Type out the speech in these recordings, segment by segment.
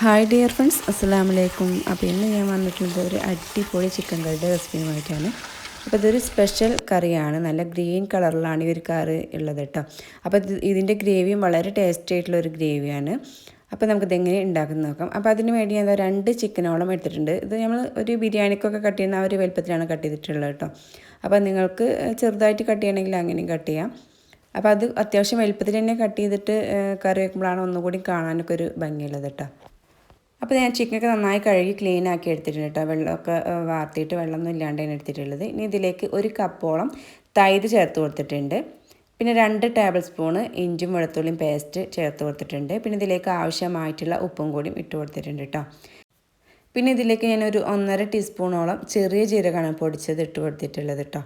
Hi dear friends അസ്സാം വലൈക്കും അപ്പോൾ ഇന്ന് ഞാൻ വന്നിട്ടുള്ളത് ഒരു അടിപൊളി ചിക്കൻ കറിയുടെ റെസിപ്പിയുമായിട്ടാണ് അപ്പോൾ ഇതൊരു സ്പെഷ്യൽ കറിയാണ്. നല്ല ഗ്രീൻ കളറിലാണ് ഈ ഒരു കറി ഉള്ളത് കേട്ടോ അപ്പോൾ ഇത് ഇതിന്റെ ഗ്രേവിയും വളരെ ടേസ്റ്റി ആയിട്ടുള്ള ഒരു ഗ്രേവിയാണ് അപ്പോൾ നമുക്കിത് എങ്ങനെ ഉണ്ടാക്കുന്ന നോക്കാം. അപ്പോൾ അതിന് വേണ്ടി ഞാൻ രണ്ട് ചിക്കനോളം എടുത്തിട്ടുണ്ട്. ഇത് നമ്മൾ ഒരു ബിരിയാണിക്കൊക്കെ കട്ട് ചെയ്യുന്ന ആ ഒരു വലുപ്പത്തിലാണ് കട്ട് ചെയ്തിട്ടുള്ളത് കേട്ടോ അപ്പോൾ നിങ്ങൾക്ക് ചെറുതായിട്ട് കട്ട് ചെയ്യണമെങ്കിൽ അങ്ങനെയും കട്ട് ചെയ്യാം. അപ്പോൾ അത് അത്യാവശ്യം വലുപ്പത്തിൽ തന്നെ കട്ട് ചെയ്തിട്ട് കറി വെക്കുമ്പോഴാണ് ഒന്നുകൂടി കാണാനൊക്കെ ഒരു ഭംഗിയുള്ളത് കേട്ടോ അപ്പോൾ ഞാൻ ചിക്കനൊക്കെ നന്നായി കഴുകി ക്ലീൻ ആക്കി എടുത്തിട്ടുണ്ട് കേട്ടോ. വെള്ളമൊക്കെ വാർത്തിയിട്ട് വെള്ളമൊന്നും ഇല്ലാണ്ട് തന്നെ എടുത്തിട്ടുള്ളത്. ഇനി ഇതിലേക്ക് ഒരു കപ്പോളം തൈര് ചേർത്ത് കൊടുത്തിട്ടുണ്ട്. പിന്നെ രണ്ട് ടേബിൾ സ്പൂണ് ഇഞ്ചും വെളുത്തുള്ളിയും പേസ്റ്റ് ചേർത്ത് കൊടുത്തിട്ടുണ്ട്. പിന്നെ ഇതിലേക്ക് ആവശ്യമായിട്ടുള്ള ഉപ്പും കൂടിയും ഇട്ട് കൊടുത്തിട്ടുണ്ട് കേട്ടോ. പിന്നെ ഇതിലേക്ക് ഞാനൊരു ഒന്നര ടീസ്പൂണോളം ചെറിയ ജീരകമാണ് പൊടിച്ചത് ഇട്ട് കൊടുത്തിട്ടുള്ളത് കേട്ടോ.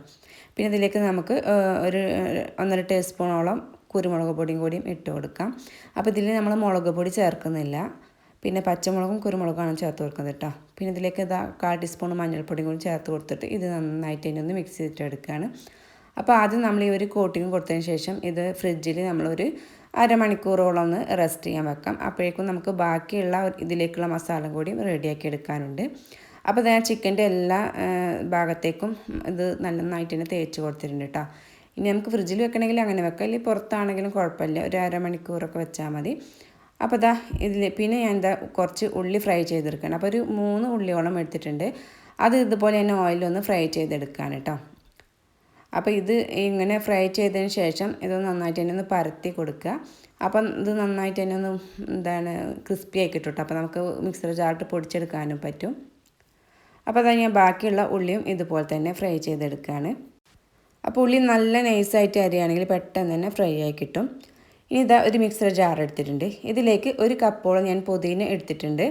പിന്നെ ഇതിലേക്ക് നമുക്ക് ഒരു ഒന്നര ടീസ്പൂണോളം കുരുമുളക് പൊടിയും കൂടിയും ഇട്ട് കൊടുക്കാം. അപ്പോൾ ഇതിൽ നമ്മൾ മുളക് പൊടി ചേർക്കുന്നില്ല. പിന്നെ പച്ചമുളകും കുരുമുളകാണ് ചേർത്ത് കൊടുക്കുന്നത് കേട്ടോ. പിന്നെ ഇതിലേക്ക് ഇതാ കാൽ ടീസ്പൂൺ മഞ്ഞൾപ്പൊടിയും കൂടി ചേർത്ത് കൊടുത്തിട്ട് ഇത് നന്നായിട്ട് ഇനി ഒന്ന് മിക്സ് ചെയ്തിട്ട് എടുക്കുകയാണ്. അപ്പോൾ ആദ്യം നമ്മൾ ഈ ഒരു കോട്ടിങ് കൊടുത്തതിന് ശേഷം ഇത് ഫ്രിഡ്ജിൽ നമ്മളൊരു അരമണിക്കൂറോളം ഒന്ന് റെസ്റ്റ് ചെയ്യാൻ വെക്കാം. അപ്പോഴേക്കും നമുക്ക് ബാക്കിയുള്ള ഇതിലേക്കുള്ള മസാല കൂടി റെഡിയാക്കി എടുക്കാനുണ്ട്. അപ്പോൾ ഞാൻ ചിക്കന്റെ എല്ലാ ഭാഗത്തേക്കും ഇത് നന്നായിട്ട് തന്നെ തേച്ച് കൊടുത്തിട്ടുണ്ട് കേട്ടോ. ഇനി നമുക്ക് ഫ്രിഡ്ജിൽ വെക്കണമെങ്കിൽ അങ്ങനെ വെക്കാം. അല്ലെങ്കിൽ പുറത്താണെങ്കിലും കുഴപ്പമില്ല. ഒരു അരമണിക്കൂറൊക്കെ വെച്ചാൽ മതി. അപ്പോൾ ഇതാ ഇതിൽ പിന്നെ ഞാൻ എന്താ കുറച്ച് ഉള്ളി ഫ്രൈ ചെയ്തെടുക്കണം അപ്പോൾ ഒരു മൂന്ന് ഉള്ളിയോളം എടുത്തിട്ടുണ്ട്. അത് ഇതുപോലെ തന്നെ ഓയിലൊന്ന് ഫ്രൈ ചെയ്തെടുക്കാൻ കേട്ടോ. അപ്പോൾ ഇത് ഇങ്ങനെ ഫ്രൈ ചെയ്തതിന് ശേഷം ഇത് നന്നായിട്ട് തന്നെ ഒന്ന് പരത്തി കൊടുക്കുക. അപ്പം ഇത് നന്നായിട്ട് തന്നെ ഒന്ന് എന്താണ് ക്രിസ്പി ആയി കിട്ടും. അപ്പോൾ നമുക്ക് മിക്സർ ജാറിട്ട് പൊടിച്ചെടുക്കാനും പറ്റും. അപ്പോൾ അതാ ഞാൻ ബാക്കിയുള്ള ഉള്ളിയും ഇതുപോലെ തന്നെ ഫ്രൈ ചെയ്തെടുക്കുകയാണ്. അപ്പോൾ ഉള്ളി നല്ല നൈസായിട്ട് അരിയാണെങ്കിൽ പെട്ടെന്ന് തന്നെ ഫ്രൈ ആയി കിട്ടും. ഇതാ ഒരു മിക്സർ ജാർ എടുത്തിട്ടുണ്ട്. ഇതിലേക്ക് ഒരു കപ്പോളം ഞാൻ പുതിന എടുത്തിട്ടുണ്ട്.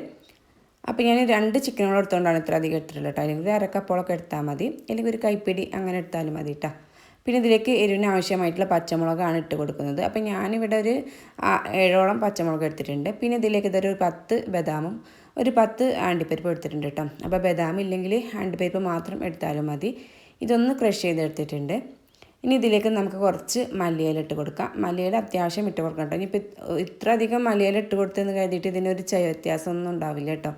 അപ്പോൾ ഞാൻ രണ്ട് ചിക്കനുകൾ എടുത്തുകൊണ്ടാണ് ഇത്ര അധികം എടുത്തിട്ടുള്ളത് കേട്ടോ. അല്ലെങ്കിൽ അരക്കപ്പോളൊക്കെ എടുത്താൽ മതി. അല്ലെങ്കിൽ ഒരു കൈപ്പിടി അങ്ങനെ എടുത്താലും മതി കേട്ടോ പിന്നെ ഇതിലേക്ക് എരിവിന് ആവശ്യമായിട്ടുള്ള പച്ചമുളകാണ് ഇട്ട് കൊടുക്കുന്നത്. അപ്പോൾ ഞാനിവിടെ ഒരു ഏഴോളം പച്ചമുളക് എടുത്തിട്ടുണ്ട്. പിന്നെ ഇതിലേക്ക് ഇതൊരു പത്ത് ബദാമും ഒരു പത്ത് ആണ്ടിപ്പരിപ്പ് എടുത്തിട്ടുണ്ട് കേട്ടോ. അപ്പോൾ ബദാം ഇല്ലെങ്കിൽ ആണ്ടിപ്പരിപ്പ് മാത്രം എടുത്താലും മതി. ഇതൊന്ന് ക്രഷ് ചെയ്തെടുത്തിട്ടുണ്ട്. ഇനി ഇതിലേക്ക് നമുക്ക് കുറച്ച് മല്ലിയില ഇട്ട് കൊടുക്കാം. മല്ലിയില അത്യാവശ്യം ഇട്ട് കൊടുക്കാം കേട്ടോ. ഇനിയിപ്പോൾ ഇത്ര അധികം മല്ലിയില ഇട്ട് കൊടുത്തെന്ന് കരുതിയിട്ട് ഇതിനൊരു ചയ വ്യത്യാസമൊന്നും ഉണ്ടാവില്ല കേട്ടോ.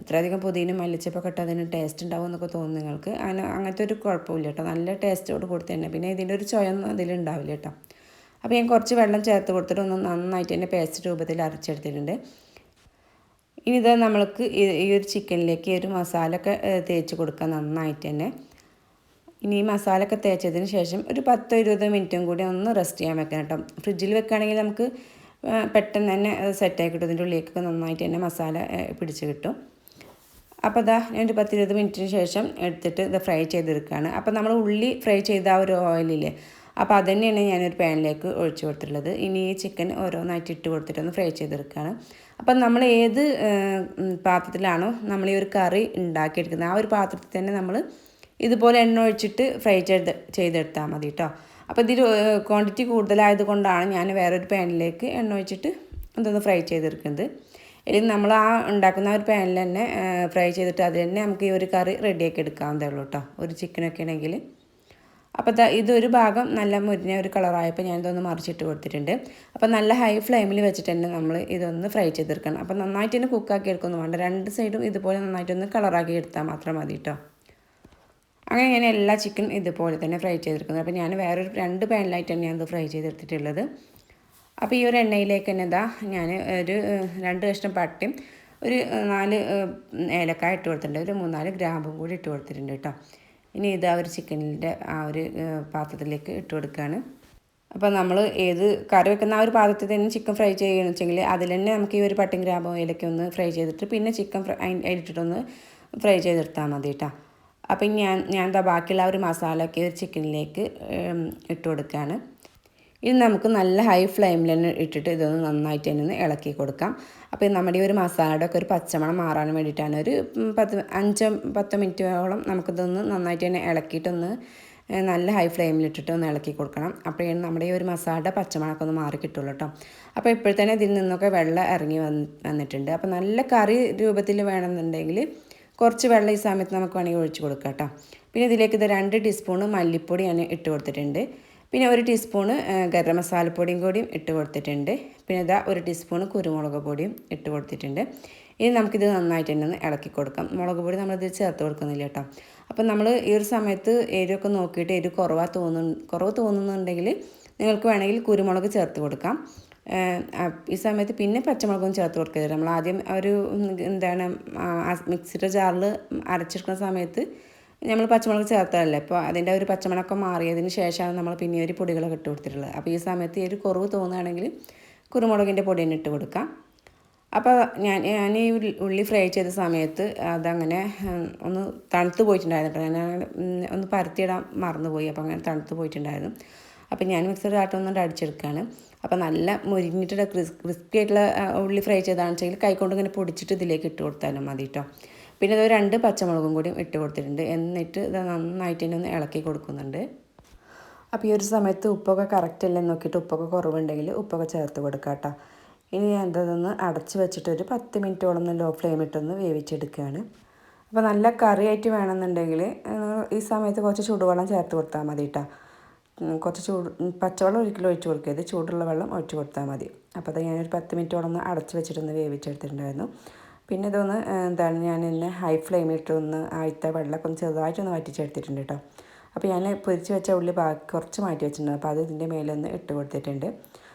അത്രയധികം പുതിയ മല്ലിച്ചപ്പൊക്കെ ഇട്ട് അതിന് ടേസ്റ്റ് ഉണ്ടാവും എന്നൊക്കെ തോന്നുന്നു നിങ്ങൾക്ക്. അങ്ങനെ അങ്ങനത്തെ ഒരു കുഴപ്പമില്ല കേട്ടോ. നല്ല ടേസ്റ്റോട് കൊടുത്ത് തന്നെ പിന്നെ ഇതിന്റെ ഒരു ചൊയൊന്നും അതിലുണ്ടാവില്ല കേട്ടോ. അപ്പോൾ ഞാൻ കുറച്ച് വെള്ളം ചേർത്ത് കൊടുത്തിട്ട് ഒന്ന് നന്നായിട്ട് തന്നെ പേസ്റ്റ് രൂപത്തിൽ അരച്ചെടുത്തിട്ടുണ്ട്. ഇനി ഇത് നമ്മൾക്ക് ഈ ഒരു ചിക്കനിലേക്ക് ഒരു മസാല ഒക്കെ തേച്ച് കൊടുക്കാം നന്നായിട്ട് തന്നെ. ഇനി ഈ മസാലയൊക്കെ തേച്ചതിന് ശേഷം ഒരു പത്തോ ഇരുപതോ മിനിറ്റും കൂടി ഒന്ന് റെസ്റ്റ് ചെയ്യാൻ വെക്കണം കേട്ടോ. ഫ്രിഡ്ജിൽ വെക്കുകയാണെങ്കിൽ നമുക്ക് പെട്ടെന്ന് തന്നെ സെറ്റായി കിട്ടും. ഇതിന്റെ ഉള്ളിലേക്കൊക്കെ നന്നായിട്ട് തന്നെ മസാല പിടിച്ച് കിട്ടും. അപ്പോൾ ഇതാ ഞാൻ ഒരു പത്തിരുപത് മിനിറ്റിന് ശേഷം എടുത്തിട്ട് ഇത് ഫ്രൈ ചെയ്തെടുക്കുകയാണ്. അപ്പോൾ നമ്മൾ ഉള്ളി ഫ്രൈ ചെയ്ത ആ ഒരു ഓയിലില്ലേ അപ്പോൾ അത് തന്നെയാണ് ഞാനൊരു പാനിലേക്ക് ഒഴിച്ചു കൊടുത്തിട്ടുള്ളത്. ഇനി ഈ ചിക്കൻ ഓരോന്നായിട്ട് ഇട്ട് കൊടുത്തിട്ട് ഒന്ന് ഫ്രൈ ചെയ്തെടുക്കുകയാണ്. അപ്പം നമ്മൾ ഏത് പാത്രത്തിലാണോ നമ്മൾ ഈ ഒരു കറി ഉണ്ടാക്കിയെടുക്കുന്നത് ആ ഒരു പാത്രത്തിൽ തന്നെ നമ്മൾ ഇതുപോലെ എണ്ണ ഒഴിച്ചിട്ട് ഫ്രൈ ചെയ്ത് ചെയ്തെടുത്താൽ മതി കേട്ടോ അപ്പോൾ ഇതിൽ ക്വാണ്ടിറ്റി കൂടുതലായത് കൊണ്ടാണ് ഞാൻ വേറൊരു പാനിലേക്ക് എണ്ണ ഒഴിച്ചിട്ട് ഇതൊന്ന് ഫ്രൈ ചെയ്തെടുക്കുന്നത്. അല്ലെങ്കിൽ നമ്മൾ ആ ഉണ്ടാക്കുന്ന ഒരു പാനിൽ തന്നെ ഫ്രൈ ചെയ്തിട്ട് അതിൽ തന്നെ നമുക്ക് ഈ ഒരു കറി റെഡിയാക്കി എടുക്കാവുന്നതേ ഉള്ളൂ കേട്ടോ ഒരു ചിക്കനൊക്കെ ആണെങ്കിൽ. അപ്പോൾ ഇതൊരു ഭാഗം നല്ല മുരിഞ്ഞ ഒരു കളറായപ്പോൾ ഞാനിതൊന്ന് മറിച്ചിട്ട് കൊടുത്തിട്ടുണ്ട്. അപ്പോൾ നല്ല ഹൈ ഫ്ലെയിമിൽ വെച്ചിട്ട് തന്നെ നമ്മൾ ഇതൊന്ന് ഫ്രൈ ചെയ്തെടുക്കണം. അപ്പോൾ നന്നായിട്ട് തന്നെ കുക്കാക്കി എടുക്കുന്നു വേണ്ട. രണ്ട് സൈഡും ഇതുപോലെ നന്നായിട്ടൊന്ന് കളറാക്കി എടുത്താൽ മാത്രം മതി കേട്ടോ അങ്ങനെ ഞാൻ എല്ലാ ചിക്കൻ ഇതുപോലെ തന്നെ ഫ്രൈ ചെയ്തെടുക്കുന്നത് അപ്പോൾ ഞാൻ വേറൊരു രണ്ട് പാനിലായിട്ടാണ് ഞാനത് ഫ്രൈ ചെയ്തെടുത്തിട്ടുള്ളത്. അപ്പോൾ ഈ ഒരു എണ്ണയിലേക്ക് തന്നെ ഇതാ ഞാൻ ഒരു രണ്ട് കഷ്ണം പട്ടയും ഒരു നാല് ഏലക്കായ ഇട്ട് കൊടുത്തിട്ടുണ്ട്. ഒരു മൂന്നാൽ ഗ്രാമ്പും കൂടി ഇട്ട് കൊടുത്തിട്ടുണ്ട് കേട്ടോ ഇനി ഇത് ആ ഒരു ചിക്കനിന്റെ ആ ഒരു പാത്രത്തിലേക്ക് ഇട്ട് കൊടുക്കുകയാണ് അപ്പോൾ നമ്മൾ ഏത് കറി വെക്കുന്ന ആ ഒരു പാത്രത്തിൽ തന്നെ ചിക്കൻ ഫ്രൈ ചെയ്യുകയെന്ന് വെച്ചെങ്കിൽ അതിൽ തന്നെ നമുക്ക് ഈ ഒരു പട്ടും ഗ്രാമ്പും ഏലക്ക ഒന്ന് ഫ്രൈ ചെയ്തിട്ട് പിന്നെ ചിക്കൻ ഫ്രൈ അതിലിട്ടിട്ടൊന്ന് ഫ്രൈ ചെയ്തെടുത്താൽ മതി കേട്ടോ അപ്പം ഞാൻ ഞാൻ എന്താ ബാക്കിയുള്ള ഒരു മസാലയൊക്കെ ഒരു ചിക്കനിലേക്ക് ഇട്ട് കൊടുക്കുകയാണ് ഇത് നമുക്ക് നല്ല ഹൈ ഫ്ലെയിമിൽ തന്നെ ഇട്ടിട്ട് ഇതൊന്ന് നന്നായിട്ട് തന്നെ ഒന്ന് ഇളക്കി കൊടുക്കാം. അപ്പോൾ നമ്മുടെ ഒരു മസാലയുടെ ഒക്കെ ഒരു പച്ചമണം മാറാൻ വേണ്ടിയിട്ടാണ് ഒരു പത്ത് അഞ്ച് പത്ത് മിനിറ്റോളം നമുക്കിതൊന്ന് നന്നായിട്ട് തന്നെ ഇളക്കിയിട്ടൊന്ന് നല്ല ഹൈ ഫ്ലെയിമിൽ ഇട്ടിട്ട് ഒന്ന് ഇളക്കി കൊടുക്കണം. അപ്പോൾ നമ്മുടെ ഈ ഒരു മസാലയുടെ പച്ചമണമൊക്കെ ഒന്ന് മാറി കിട്ടുള്ളൂ കേട്ടോ അപ്പോൾ ഇപ്പോഴത്തന്നെ ഇതിൽ നിന്നൊക്കെ വെള്ളം ഇറങ്ങി വന്നിട്ടുണ്ട്. അപ്പോൾ നല്ല കറി രൂപത്തിൽ വേണമെന്നുണ്ടെങ്കിൽ കുറച്ച് വെള്ളം ഈ സമയത്ത് നമുക്ക് വേണമെങ്കിൽ ഒഴിച്ച് കൊടുക്കാം കേട്ടോ. പിന്നെ ഇതിലേക്ക് ഇത് രണ്ട് ടീസ്പൂണ് മല്ലിപ്പൊടി ഞാൻ ഇട്ട് കൊടുത്തിട്ടുണ്ട്. പിന്നെ ഒരു ടീസ്പൂണ് ഗരം മസാലപ്പൊടിയും കൂടിയും ഇട്ട് കൊടുത്തിട്ടുണ്ട്. പിന്നെ ഇതാ ഒരു ടീസ്പൂണ് കുരുമുളക് പൊടിയും ഇട്ട് കൊടുത്തിട്ടുണ്ട്. ഇനി നമുക്കിത് നന്നായിട്ട് തന്നെ ഒന്ന് ഇളക്കി കൊടുക്കാം. മുളക് പൊടി നമ്മളിത് ചേർത്ത് കൊടുക്കുന്നില്ല കേട്ടോ. അപ്പം നമ്മൾ ഈ ഒരു സമയത്ത് എരിവൊക്കെ നോക്കിയിട്ട് എരിവ് കുറവാ തോന്നുന്നു കുറവ് തോന്നുന്നുണ്ടെങ്കിൽ നിങ്ങൾക്ക് വേണമെങ്കിൽ കുരുമുളക് ചേർത്ത് കൊടുക്കാം. ഈ സമയത്ത് പിന്നെ പച്ചമുളകും ചേർത്ത് കൊടുക്കരുത്. നമ്മൾ ആദ്യം ഒരു എന്താണ് മിക്സിയുടെ ജാറിൽ അരച്ചെടുക്കുന്ന സമയത്ത് നമ്മൾ പച്ചമുളക് ചേർത്തതല്ലേ അപ്പോൾ അതിന്റെ ഒരു പച്ചമുളകൊക്കെ മാറിയതിന് ശേഷമാണ് നമ്മൾ പിന്നെ ഒരു പൊടികളൊക്കെ ഇട്ട് കൊടുത്തിട്ടുള്ളത്. അപ്പോൾ ഈ സമയത്ത് ഈ ഒരു കുറവ് തോന്നുകയാണെങ്കിൽ കുരുമുളകിന്റെ പൊടി തന്നെ ഇട്ട് കൊടുക്കാം അപ്പോൾ ഞാൻ ഞാൻ ഈ ഉള്ളി ഫ്രൈ ചെയ്ത സമയത്ത് അതങ്ങനെ ഒന്ന് തണുത്ത് പോയിട്ടുണ്ടായിരുന്നു കേട്ടോ. ഞാൻ ഒന്ന് പരത്തിയിടാൻ മറന്നുപോയി. അപ്പോൾ അങ്ങനെ തണുത്ത് പോയിട്ടുണ്ടായിരുന്നു. അപ്പോൾ ഞാൻ മിക്സർ കാട്ടൊന്നുകൊണ്ട് അടിച്ചെടുക്കുകയാണ് അപ്പോൾ നല്ല മുരിഞ്ഞിട്ടുള്ള ക്രിസ് ക്രിസ്പി ആയിട്ടുള്ള ഉള്ളി ഫ്രൈ ചെയ്താണെന്ന് വെച്ചെങ്കിൽ കൈകൊണ്ട് ഇങ്ങനെ പൊടിച്ചിട്ട് ഇതിലേക്ക് ഇട്ട് കൊടുത്താലും മതി കേട്ടോ പിന്നെ ഇത് രണ്ട് പച്ചമുളകും കൂടി ഇട്ട് കൊടുത്തിട്ടുണ്ട്. എന്നിട്ട് ഇത് നന്നായിട്ട് തന്നെ ഒന്ന് ഇളക്കി കൊടുക്കുന്നുണ്ട്. അപ്പോൾ ഈ ഒരു സമയത്ത് ഉപ്പൊക്കെ കറക്റ്റ് അല്ലേ നോക്കിയിട്ട് ഉപ്പൊക്കെ കുറവുണ്ടെങ്കിൽ ഉപ്പൊക്കെ ചേർത്ത് കൊടുക്കാം കേട്ടോ ഇനി ഞാൻ ഇതൊന്ന് അടച്ച് വെച്ചിട്ട് ഒരു പത്ത് മിനിറ്റോളം ലോ ഫ്ലെയിമിട്ടൊന്ന് വേവിച്ചെടുക്കുകയാണ് അപ്പോൾ നല്ല കറിയായിട്ട് വേണമെന്നുണ്ടെങ്കിൽ ഈ സമയത്ത് കുറച്ച് ചൂടുവെള്ളം ചേർത്ത് കൊടുത്താൽ മതി കേട്ടോ കുറച്ച് ചൂട് പച്ചവെള്ളം ഒരിക്കലും ഒഴിച്ച് കൊടുക്കരുത് ചൂടുള്ള വെള്ളം ഒഴിച്ച് കൊടുത്താൽ മതി. അപ്പോൾ അത് ഞാനൊരു പത്ത് മിനിറ്റോളം ഒന്ന് അടച്ച് വെച്ചിട്ടൊന്ന് വേവിച്ചെടുത്തിട്ടുണ്ടായിരുന്നു. പിന്നെ ഇതൊന്ന് എന്താണ് ഞാൻ എന്നെ ഹൈ ഫ്ലെയിമിട്ടൊന്ന് ആദ്യത്തെ വെള്ളമൊക്കെ ഒന്ന് ചെറുതായിട്ടൊന്ന് വറ്റിച്ചെടുത്തിട്ടുണ്ട് കേട്ടോ. അപ്പോൾ ഞാൻ പൊരിച്ച് വെച്ച ഉള്ളി ബാക്കി കുറച്ച് മാറ്റി വെച്ചിട്ടുണ്ട്. അപ്പോൾ അത് ഇതിന്റെ മേലൊന്ന് ഇട്ട് കൊടുത്തിട്ടുണ്ട്.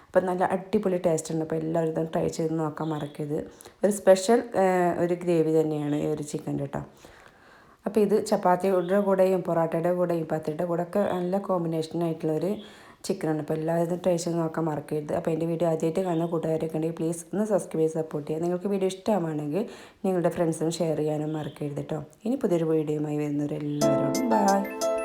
അപ്പോൾ നല്ല അടിപൊളി ടേസ്റ്റ് ഉണ്ട് അപ്പോൾ എല്ലാവരും ഇതും ട്രൈ ചെയ്ത് നോക്കാൻ മറക്കരുത്. ഒരു സ്പെഷ്യൽ ഒരു ഗ്രേവി തന്നെയാണ് ഈ ഒരു ചിക്കൻ കേട്ടോ. അപ്പോൾ ഇത് ചപ്പാത്തിയുടെ കൂടെയും പൊറോട്ടയുടെ കൂടെയും പത്തിയുടെ കൂടെ ഒക്കെ നല്ല കോമ്പിനേഷനായിട്ടുള്ളൊരു ചിക്കനാണ് അപ്പോൾ എല്ലാവരും ട്രൈ ചെയ്ത് നോക്കാൻ മറക്കരുത്. അപ്പോൾ എന്റെ വീഡിയോ ആദ്യമായിട്ട് കാണുന്ന കൂട്ടുകാരൊക്കെ ഉണ്ടെങ്കിൽ പ്ലീസ് ഒന്ന് സബ്സ്ക്രൈബ് ചെയ്ത് സപ്പോർട്ട് ചെയ്യുക. നിങ്ങൾക്ക് വീഡിയോ ഇഷ്ടമാണെങ്കിൽ നിങ്ങളുടെ ഫ്രണ്ട്സിനും ഷെയർ ചെയ്യാനും മറക്കരുത് കേട്ടോ ഇനി പുതിയൊരു വീഡിയോയുമായി വരുന്നവരെല്ലാവരോടും ബൈ